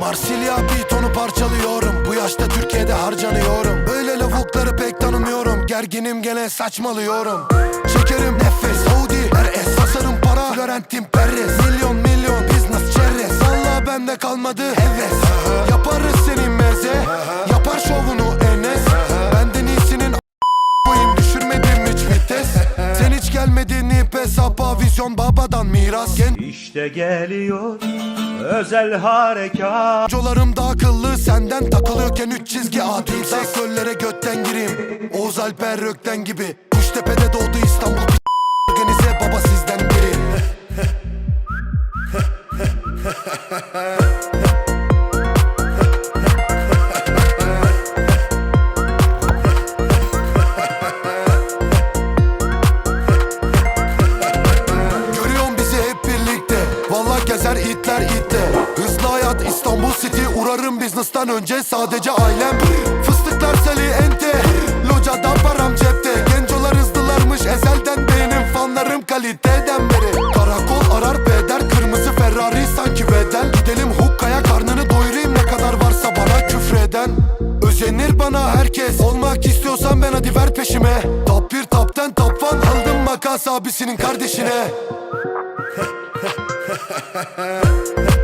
Marsilya beat parçalıyorum. Bu yaşta Türkiye'de harcanıyorum. Böyle lavukları pek tanımıyorum. Gerginim gene saçmalıyorum. Çekerim nefes Audi RS Tasarım para. Florentin Perez. Milyon milyon business çerez. Valla bende kalmadı heves. Yaparız senin meze. Yapar şovunu Enes. Benden iyisinin koyayım. Düşürmedim hiç vites. Sen hiç gelmedin ip hesaba. Vizyon babadan miras. Genç İşte geliyor özel harekat. Hocalarım da akıllı senden takılıyorken üç çizgi. Adimse Göllere götten gireyim. Oğuz Alper Rökten gibi. Kuştepe'de doğdu İstanbul. Organize baba sizden biri. Görüyorum bizi hep birlikte. Vallahi gezer itler hayat İstanbul City Uğrarım business'tan önce sadece ailem. Fıstıklar sali ente. Locada param cepte. Gencolar hızlılarmış ezelden Benim fanlarım kaliteden beri. Karakol arar beder Kırmızı Ferrari sanki bedel. Gidelim hukkaya karnını doyurayım Ne kadar varsa bana küfreden. Özenir bana herkes Olmak istiyorsan ben hadi ver peşime. Top 1 top'tan top 1 Aldım makas abisinin kardeşine